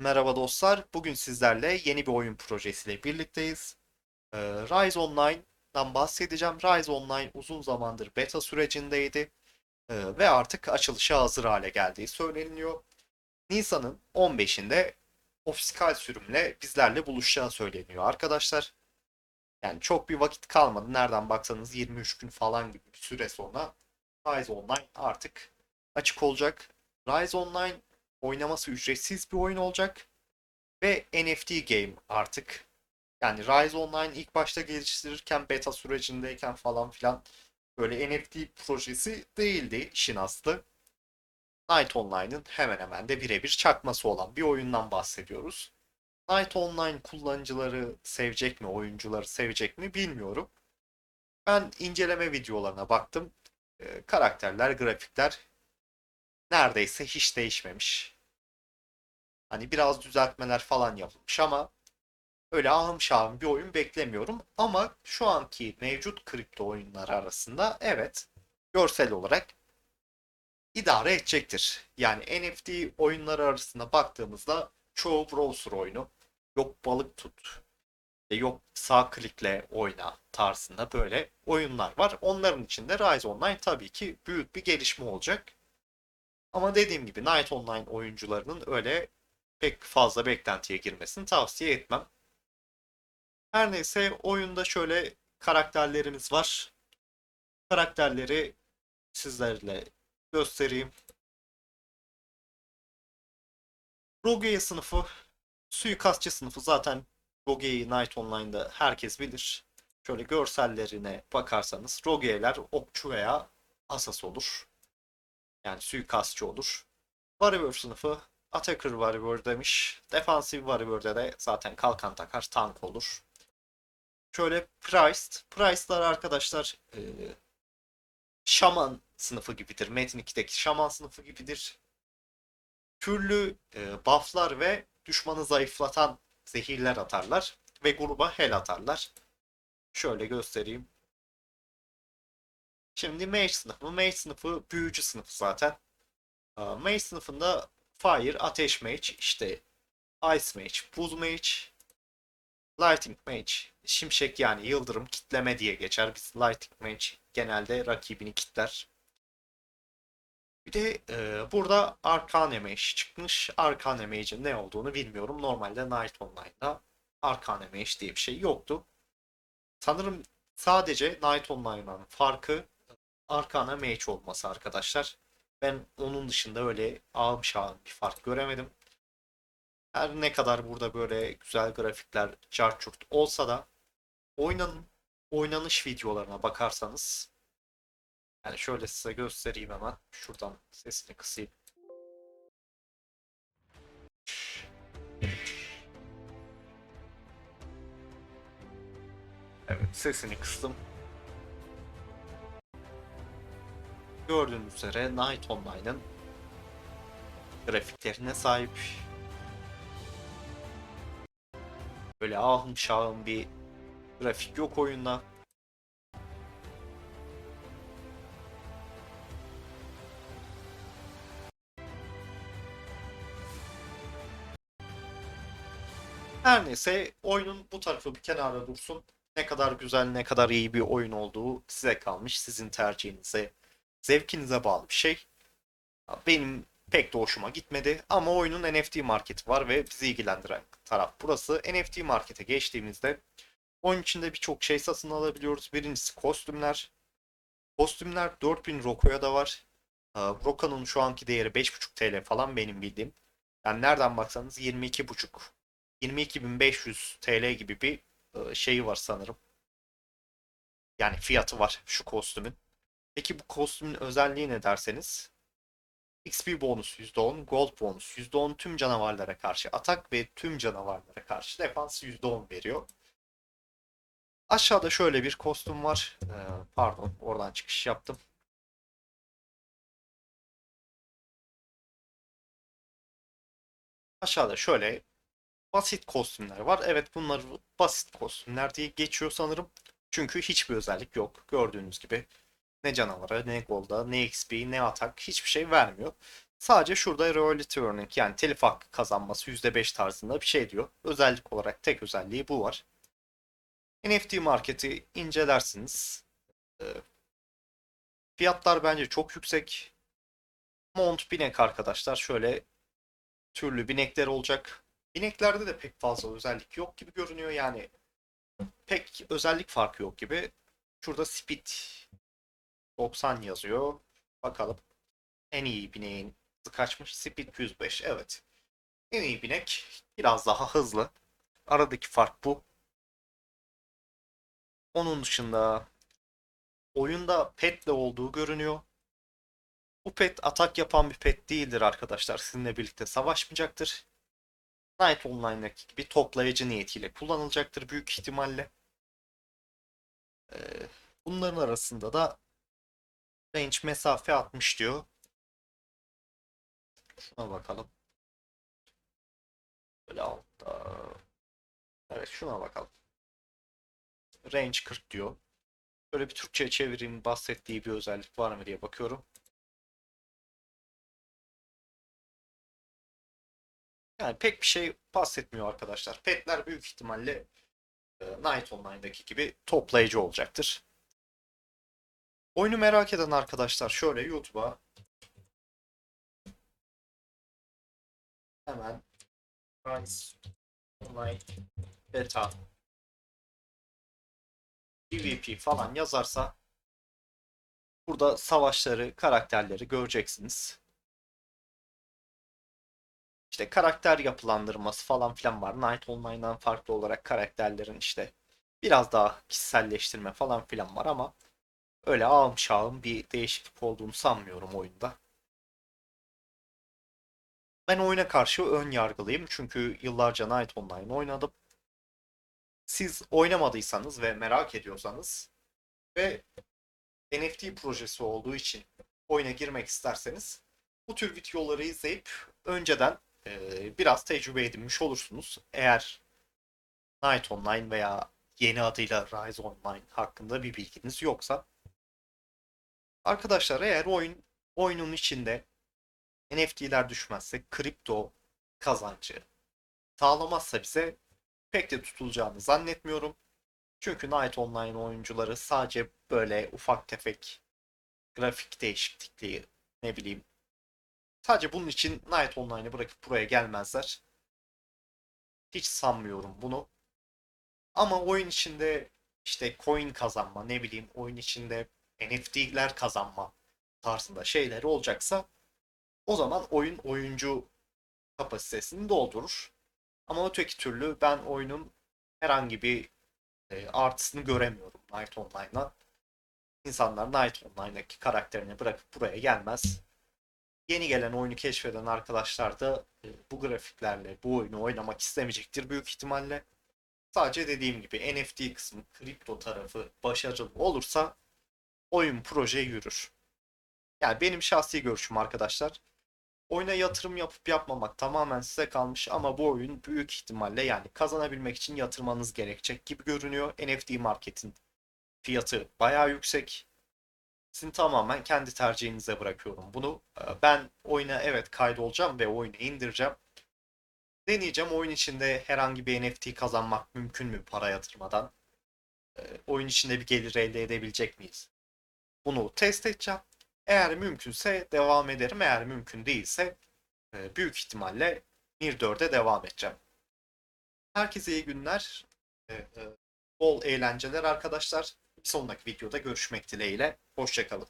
Merhaba dostlar. Bugün sizlerle yeni bir oyun projesiyle birlikteyiz. Ee, Rise Online'dan bahsedeceğim. Rise Online uzun zamandır beta sürecindeydi Ee, ve artık açılışa hazır hale geldiği söyleniyor. Nisan'ın 15'inde ofisikal sürümle bizlerle buluşacağı söyleniyor arkadaşlar. Yani çok bir vakit kalmadı. Nereden baksanız 23 gün falan gibi bir süre sonra Rise Online artık açık olacak. Rise Online oynaması ücretsiz bir oyun olacak. Ve NFT game artık. Yani Rise Online ilk başta geliştirirken beta sürecindeyken falan filan böyle NFT projesi değildi işin aslı. Night Online'ın hemen hemen de birebir çakması olan bir oyundan bahsediyoruz. Night Online kullanıcıları sevecek mi, oyuncuları sevecek mi bilmiyorum. Ben inceleme videolarına baktım. Ee, karakterler, grafikler neredeyse hiç değişmemiş. Hani biraz düzeltmeler falan yapılmış ama öyle ahım şahım bir oyun beklemiyorum. Ama şu anki mevcut kripto oyunlar arasında evet görsel olarak idare edecektir. Yani NFT oyunları arasında baktığımızda çoğu browser oyunu yok balık tut yok sağ klikle oyna tarzında böyle oyunlar var. Onların içinde Rise Online tabii ki büyük bir gelişme olacak. Ama dediğim gibi Night Online oyuncularının öyle pek fazla beklentiye girmesini tavsiye etmem. Her neyse oyunda şöyle karakterlerimiz var. Karakterleri sizlerle göstereyim. Rogue sınıfı, suikastçı sınıfı zaten Rogue'yi Night Online'da herkes bilir. Şöyle görsellerine bakarsanız Rogue'ler okçu veya asas olur. Yani suikastçı olur. Warrior sınıfı Attacker Warrior demiş. Defensive Warrior'da da zaten kalkan takar tank olur. Şöyle Priced. Priced'lar arkadaşlar e, Şaman sınıfı gibidir. Metin 2'deki Şaman sınıfı gibidir. Türlü e, bufflar ve düşmanı zayıflatan zehirler atarlar. Ve gruba hel atarlar. Şöyle göstereyim. Şimdi Mage sınıfı. Mage sınıfı büyücü sınıfı zaten. Mage sınıfında Fire, Ateş Mage, işte Ice Mage, Buz Mage, Lighting Mage, Şimşek yani Yıldırım kitleme diye geçer. Biz Lighting Mage genelde rakibini kitler. Bir de e, burada Arcane Mage çıkmış. Arcane Mage'in ne olduğunu bilmiyorum. Normalde Night Online'da Arcane Mage diye bir şey yoktu. Sanırım sadece Night Online'dan farkı Arcana Mage olması arkadaşlar. Ben onun dışında öyle ağım şahım bir fark göremedim. Her ne kadar burada böyle güzel grafikler, çarçurt olsa da oynan oynanış videolarına bakarsanız yani şöyle size göstereyim hemen. Şuradan sesini kısayım. Evet sesini kıstım. Gördüğünüz üzere Night Online'ın grafiklerine sahip. Böyle ahım şahım bir grafik yok oyunda. Her neyse oyunun bu tarafı bir kenara dursun. Ne kadar güzel, ne kadar iyi bir oyun olduğu size kalmış. Sizin tercihinize, zevkinize bağlı bir şey. Benim pek de hoşuma gitmedi ama oyunun NFT marketi var ve bizi ilgilendiren taraf burası. NFT markete geçtiğimizde oyun içinde birçok şey satın alabiliyoruz. Birincisi kostümler. Kostümler 4000 Roko'ya da var. Roko'nun şu anki değeri 5.5 TL falan benim bildiğim. Yani nereden baksanız 22.5 22.500 TL gibi bir şeyi var sanırım. Yani fiyatı var şu kostümün. Peki bu kostümün özelliği ne derseniz XP bonus %10, Gold bonus %10 tüm canavarlara karşı atak ve tüm canavarlara karşı defans %10 veriyor. Aşağıda şöyle bir kostüm var. Ee, pardon oradan çıkış yaptım. Aşağıda şöyle basit kostümler var. Evet bunlar basit kostümler diye geçiyor sanırım. Çünkü hiçbir özellik yok. Gördüğünüz gibi ne canavara, ne golda, ne XP, ne atak hiçbir şey vermiyor. Sadece şurada royalty earning yani telif hakkı kazanması %5 tarzında bir şey diyor. Özellik olarak tek özelliği bu var. NFT marketi incelersiniz. Ee, Fiyatlar bence çok yüksek. Mount binek arkadaşlar şöyle türlü binekler olacak. Bineklerde de pek fazla özellik yok gibi görünüyor yani. Pek özellik farkı yok gibi. Şurada speed 90 yazıyor. Bakalım. En iyi bineğin kaçmış? Speed 105. Evet. En iyi binek biraz daha hızlı. Aradaki fark bu. Onun dışında oyunda petle olduğu görünüyor. Bu pet atak yapan bir pet değildir arkadaşlar. Sizinle birlikte savaşmayacaktır. Knight Online'daki gibi toplayıcı niyetiyle kullanılacaktır büyük ihtimalle. Ee, bunların arasında da range mesafe 60 diyor. Şuna bakalım. Böyle altta. Evet şuna bakalım. Range 40 diyor. Böyle bir Türkçe'ye çevireyim bahsettiği bir özellik var mı diye bakıyorum. Yani pek bir şey bahsetmiyor arkadaşlar. Petler büyük ihtimalle e, Night Online'daki gibi toplayıcı olacaktır. Oyunu merak eden arkadaşlar şöyle YouTube'a hemen Rise Online Beta PvP falan yazarsa burada savaşları, karakterleri göreceksiniz. İşte karakter yapılandırması falan filan var. Night Online'dan farklı olarak karakterlerin işte biraz daha kişiselleştirme falan filan var ama öyle ağım şağım bir değişiklik olduğunu sanmıyorum oyunda. Ben oyuna karşı ön yargılıyım çünkü yıllarca Night Online oynadım. Siz oynamadıysanız ve merak ediyorsanız ve NFT projesi olduğu için oyuna girmek isterseniz bu tür videoları izleyip önceden e, biraz tecrübe edinmiş olursunuz. Eğer Night Online veya yeni adıyla Rise Online hakkında bir bilginiz yoksa. Arkadaşlar eğer oyun oyunun içinde NFT'ler düşmezse kripto kazancı sağlamazsa bize pek de tutulacağını zannetmiyorum. Çünkü Night Online oyuncuları sadece böyle ufak tefek grafik değişiklikliği ne bileyim sadece bunun için Night Online'ı bırakıp buraya gelmezler. Hiç sanmıyorum bunu. Ama oyun içinde işte coin kazanma ne bileyim oyun içinde NFT'ler kazanma tarzında şeyler olacaksa o zaman oyun oyuncu kapasitesini doldurur. Ama öteki türlü ben oyunun herhangi bir e, artısını göremiyorum Night Online'la. İnsanlar Night Online'daki karakterini bırakıp buraya gelmez. Yeni gelen oyunu keşfeden arkadaşlar da e, bu grafiklerle bu oyunu oynamak istemeyecektir büyük ihtimalle. Sadece dediğim gibi NFT kısmı, kripto tarafı başarılı olursa oyun proje yürür. Yani benim şahsi görüşüm arkadaşlar. Oyuna yatırım yapıp yapmamak tamamen size kalmış ama bu oyun büyük ihtimalle yani kazanabilmek için yatırmanız gerekecek gibi görünüyor. NFT marketin fiyatı bayağı yüksek. Sizin tamamen kendi tercihinize bırakıyorum bunu. Ee, Ben oyuna evet kaydolacağım ve oyunu indireceğim. Deneyeceğim oyun içinde herhangi bir NFT kazanmak mümkün mü para yatırmadan? Ee, Oyun içinde bir gelir elde edebilecek miyiz? Bunu test edeceğim. Eğer mümkünse devam ederim. Eğer mümkün değilse e, büyük ihtimalle Mir 4'e devam edeceğim. Herkese iyi günler. E, e, Bol eğlenceler arkadaşlar. Bir sonraki videoda görüşmek dileğiyle. Hoşçakalın.